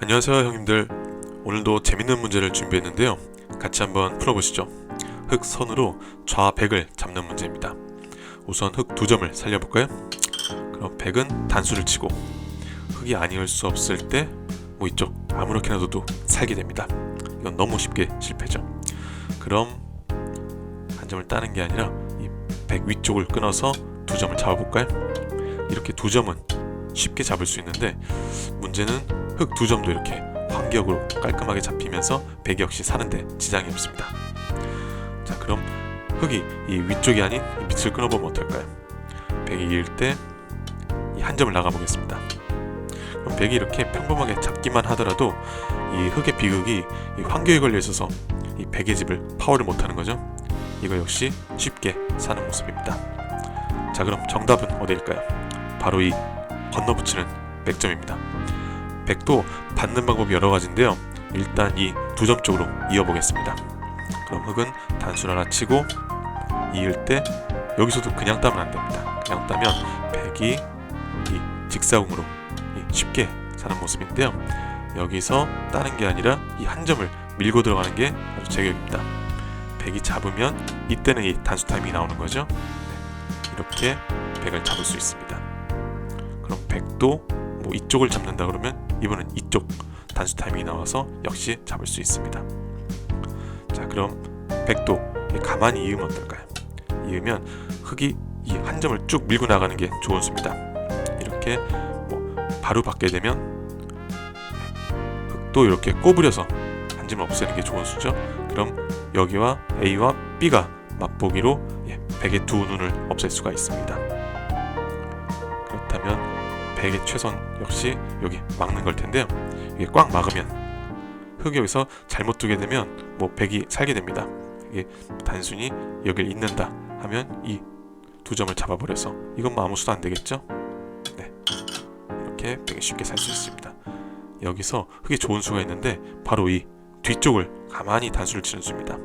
안녕하세요 형님들. 오늘도 재밌는 문제를 준비했는데요. 같이 한번 풀어보시죠. 흙 선으로 좌백을 잡는 문제입니다. 우선 흙 두 점을 살려볼까요? 그럼 백은 단수를 치고 흙이 아니올 수 없을 때 뭐 이쪽 아무렇게나 둬도 살게 됩니다. 이건 너무 쉽게 실패죠. 그럼 한 점을 따는 게 아니라 이 백 위쪽을 끊어서 두 점을 잡아볼까요? 이렇게 두 점은 쉽게 잡을 수 있는데 문제는 흙 두 점도 이렇게 간격으로 깔끔하게 잡히면서 백 역시 사는데 지장이 없습니다. 자 그럼 흙이 이 위쪽이 아닌 이 밑을 끊어보면 어떨까요? 백이 이을 때 이 한 점을 나가보겠습니다. 그럼 백이 이렇게 평범하게 잡기만 하더라도 이 흙의 비극이 이 환경에 걸려 있어서 이 백의 집을 파워를 못하는 거죠. 이거 역시 쉽게 사는 모습입니다. 자 그럼 정답은 어디일까요? 바로 이 건너붙이는 100점입니다. 100도 받는 방법이 여러 가지인데요. 일단 이 두 점 쪽으로 이어보겠습니다. 그럼 흙은 단수를 하나 치고 이을 때 여기서도 그냥 따면 안 됩니다. 그냥 따면 100이 이 직사공으로 이 쉽게 사는 모습인데요. 여기서 따는 게 아니라 이 한 점을 밀고 들어가는 게 아주 제격입니다. 100이 잡으면 이때는 이 단수 타임이 나오는 거죠. 네, 이렇게 100을 잡을 수 있습니다. 그럼 100도 뭐 이쪽을 잡는다 그러면 이번엔 이쪽 단수 타임이 나와서 역시 잡을 수 있습니다. 자 그럼 100도 가만히 이으면 어떨까요? 이으면 흙이 이 한 점을 쭉 밀고 나가는 게 좋은 수입니다. 이렇게 뭐 바로 받게 되면 흙도 이렇게 꼬부려서 한 점을 없애는 게 좋은 수죠. 그럼 여기와 A와 B가 맛보기로 예, 100의 두 눈을 없앨 수가 있습니다. 그렇다면 100의 최선 역시 여기 막는 걸 텐데요. 이게 꽉 막으면 흙이 여기서 잘못 두게 되면 뭐 100이 살게 됩니다. 이게 단순히 여길 잇는다 하면 이 두 점을 잡아버려서 이건 뭐 아무 수도 안 되겠죠? 네. 이렇게 100이 쉽게 살 수 있습니다. 여기서 흙이 좋은 수가 있는데 바로 이 뒤쪽을 가만히 단수를 치는 수입니다.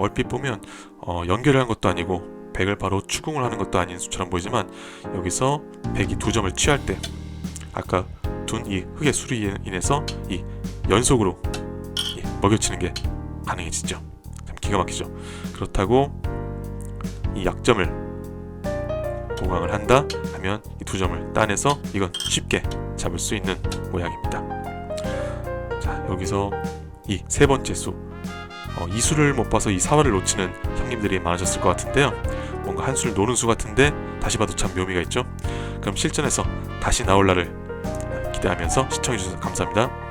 얼핏 보면 어, 연결을 한 것도 아니고 100을 바로 추궁을 하는 것도 아닌 수처럼 보이지만 여기서 100이 두 점을 취할 때 아까 둔 이 흙의 수로 인해서 이 연속으로 이 먹여치는 게 가능해지죠. 참 기가 막히죠. 그렇다고 이 약점을 보강을 한다 하면 이 두 점을 따내서 이건 쉽게 잡을 수 있는 모양입니다. 자 여기서 이 세 번째 수 어, 이 수를 못 봐서 이 사활을 놓치는 형님들이 많으셨을 것 같은데요. 뭔가 한 수를 노는 수 같은데 다시 봐도 참 묘미가 있죠. 그럼 실전에서 다시 나올 날을 기대하면서 시청해주셔서 감사합니다.